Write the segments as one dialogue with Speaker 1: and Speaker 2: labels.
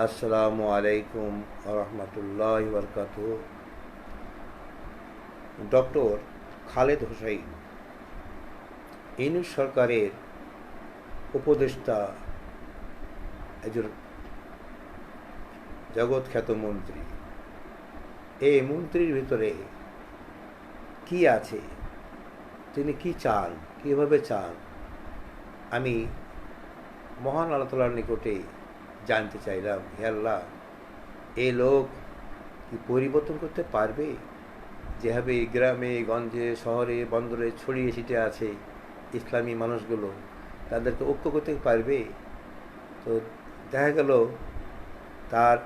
Speaker 1: আসসালামু আলাইকুম রহমতুল্লাহ বরকাত ডক্টর খালেদ হোসাইন ইউনিট সরকারের উপদেষ্টা, একজন জগৎখ্যাত মন্ত্রী। এই মন্ত্রীর ভিতরে কি আছে? তিনি কি চান? কীভাবে চান? আমি মহান আল্লাহ তালার নিকটে জানতে চাইলাম, হে আল্লাহ এই লোক কি পরিবর্তন করতে পারবে? যেভাবে গ্রামে, গঞ্জে, শহরে, বন্দরে ছড়িয়ে ছিটে আছে ইসলামী মানুষগুলো, তাদেরকে ঐক্য করতে পারবে? তো দেখা গেল তার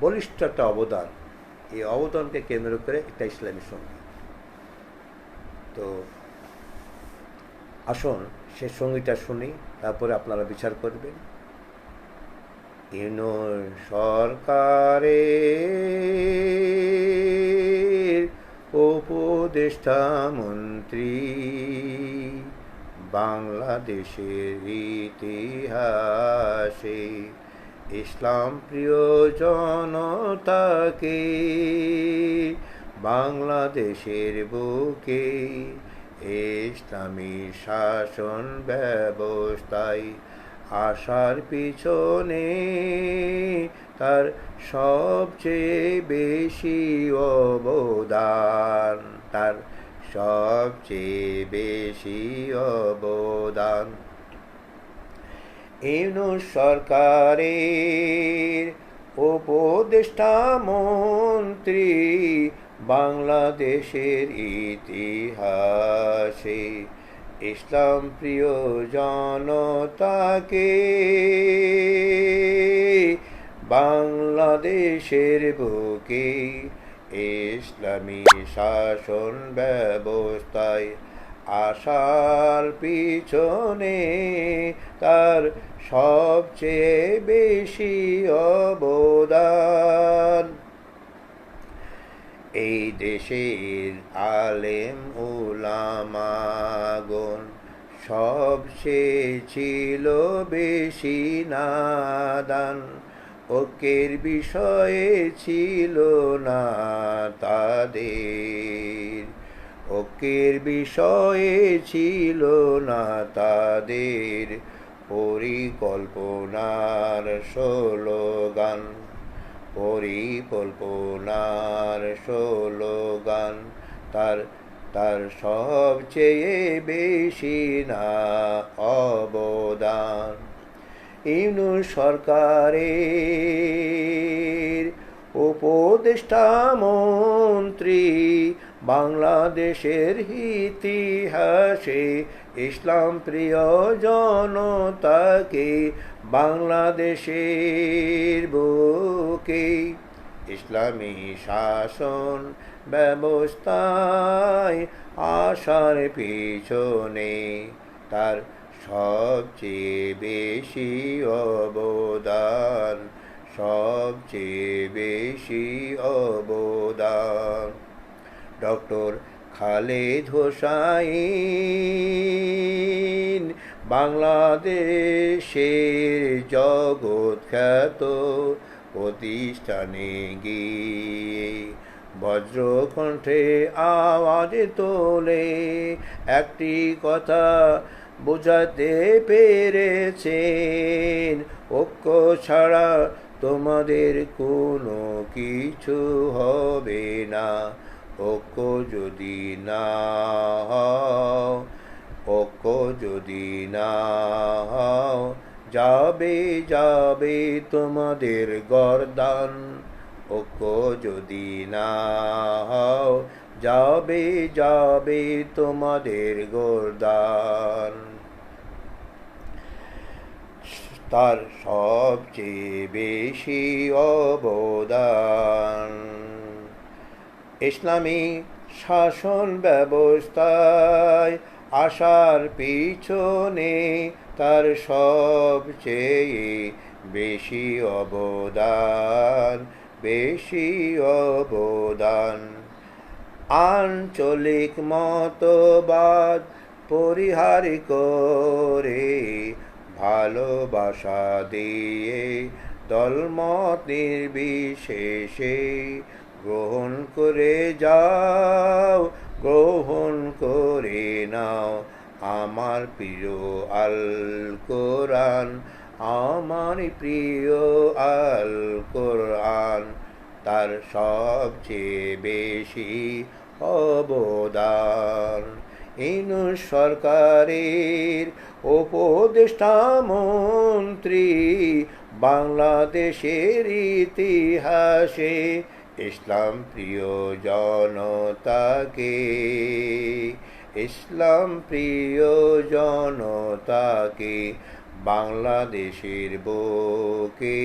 Speaker 1: বলিষ্ঠ একটা অবদান। এই অবদানকে কেন্দ্র করে একটা ইসলামী সংগীত তো আসুন, সে সঙ্গীতটা শুনি, তারপরে আপনারা বিচার করবেন। ইনো সরকারের উপদেষ্টা মন্ত্রী বাংলাদেশের ইতিহাসে ইসলাম প্রিয় জনতাকে বাংলাদেশের বুকে ইসলামী শাসন ব্যবস্থায় আসার পিছনে তার সবচেয়ে বেশি অবদান, তার সবচেয়ে বেশি অবদান। ইনু সরকারের উপদেষ্টা মন্ত্রী বাংলাদেশের ইতিহাসে ইসলাম প্রিয় জনতাকে বাংলাদেশের বুকে ইসলামী শাসন ব্যবস্থায় আসার পিছনে তার সবচেয়ে বেশি অবদান। এই দেশের আলেম উলামাগণ সবচেয়ে ছিল বেশি নাদান। ওকের বিষয়ে ছিল না তাদের। ওকের বিষয়ে ছিল না তাদের। পরিকল্পনার স্লোগান পরিকল্পনার গান তার তার সবচেয়ে বেশি না অবদান। ইউনু সরকারের উপদেষ্টা মন্ত্রী, বাংলাদেশের ইতিহাসে ইসলাম প্রিয় জনতাকে বাংলাদেশের বুকে ইসলামী শাসন ব্যবস্থায় আসার পিছনে তার সবচেয়ে বেশি অবদান, সবচেয়ে বেশি অবদান। ডক্টর খালেদ হোসাইন বাংলাদেশের জগৎ খ্যাত প্রতিষ্ঠানে গিয়ে বজ্রকণ্ঠে আওয়াজ তোলে। একটি কথা বোঝাতে পেরেছেন, ঐক্য ছাড়া তোমাদের কোনো কিছু হবে না। ঐক্য যদি না ঐক্য যদি না যাবে যাবে তোমাদের গরদান। ঐক্য যদি না যাবে যাবে তোমাদের গোরদান। তার সবচেয়ে বেশি অবদান ইসলামী শাসন ব্যবস্থায় আসার পিছনে তার সবচেয়ে বেশি অবদান বেশি অবদান। আঞ্চলিক মতবাদ পরিহার করে ভালোবাসা দিয়ে দলমত নির্বিশেষে গ্রহণ করে যাও, গ্রহণ নাও। আমার প্রিয় আল কোরআন আমার প্রিয় আল কোরআন তার সবচেয়ে বেশি অবদান। ইনু সরকারের উপদেষ্টা মন্ত্রী, বাংলাদেশের ইতিহাসে ইসলাম প্রিয় জনতাকে ইসলাম প্রিয় জনতাকে, বাংলাদেশের বুকে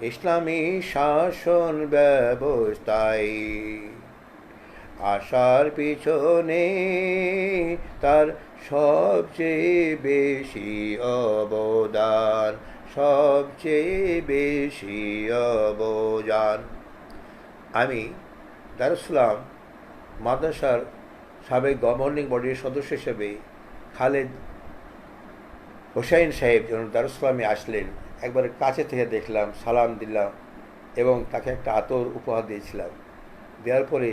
Speaker 1: ইসলামী শাসন ব্যবস্থায় আসার পিছনে তার সবচেয়ে বেশি অবদান, সবচেয়ে বেশি অবদান আমি দারুসালাম মাদ্রাসার সাবেক গভর্নিং বডির সদস্য হিসেবে খালেদ হোসাইন সাহেব যখন দারুসালামে আসলেন, একবার কাছে থেকে দেখলাম, সালাম দিলাম এবং তাকে একটা আতর উপহার দিয়েছিলাম। দেওয়ার পরে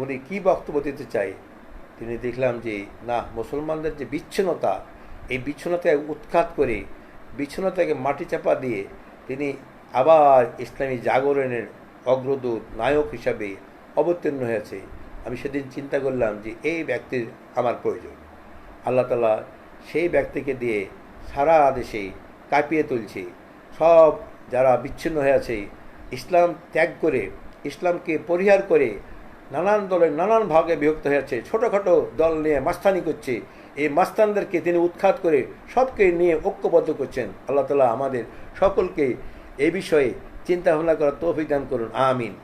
Speaker 1: উনি কি বক্তব্য দিতে চাই তিনি দেখলাম যে, না, মুসলমানদের যে বিচ্ছিন্নতা, এই বিচ্ছিন্নতাকে উৎখাত করে বিচ্ছিন্নতাকে মাটি চাপা দিয়ে তিনি আবার ইসলামী জাগরণের অগ্রদূত নায়ক হিসাবে অবতীর্ণ হয়েছে। আমি সেদিন চিন্তা করলাম যে এই ব্যক্তির আমার প্রয়োজন। আল্লাহ তালা সেই ব্যক্তিকে দিয়ে সারা দেশে কাঁপিয়ে তুলছে। সব যারা বিচ্ছিন্ন হয়ে আছে, ইসলাম ত্যাগ করে, ইসলামকে পরিহার করে নানান দলের নানান ভাগে বিভক্ত হয়ে হয়েছে ছোটোখাটো দল নিয়ে মাস্তানি করছে। এই মাস্তানদেরকে তিনি উৎখাত করে সবকে নিয়ে ঐক্যবদ্ধ করছেন। আল্লাহ তালা আমাদের সকলকে এ বিষয়ে চিন্তা ভাবনা করার তৌফিক দান করুন। আমিন।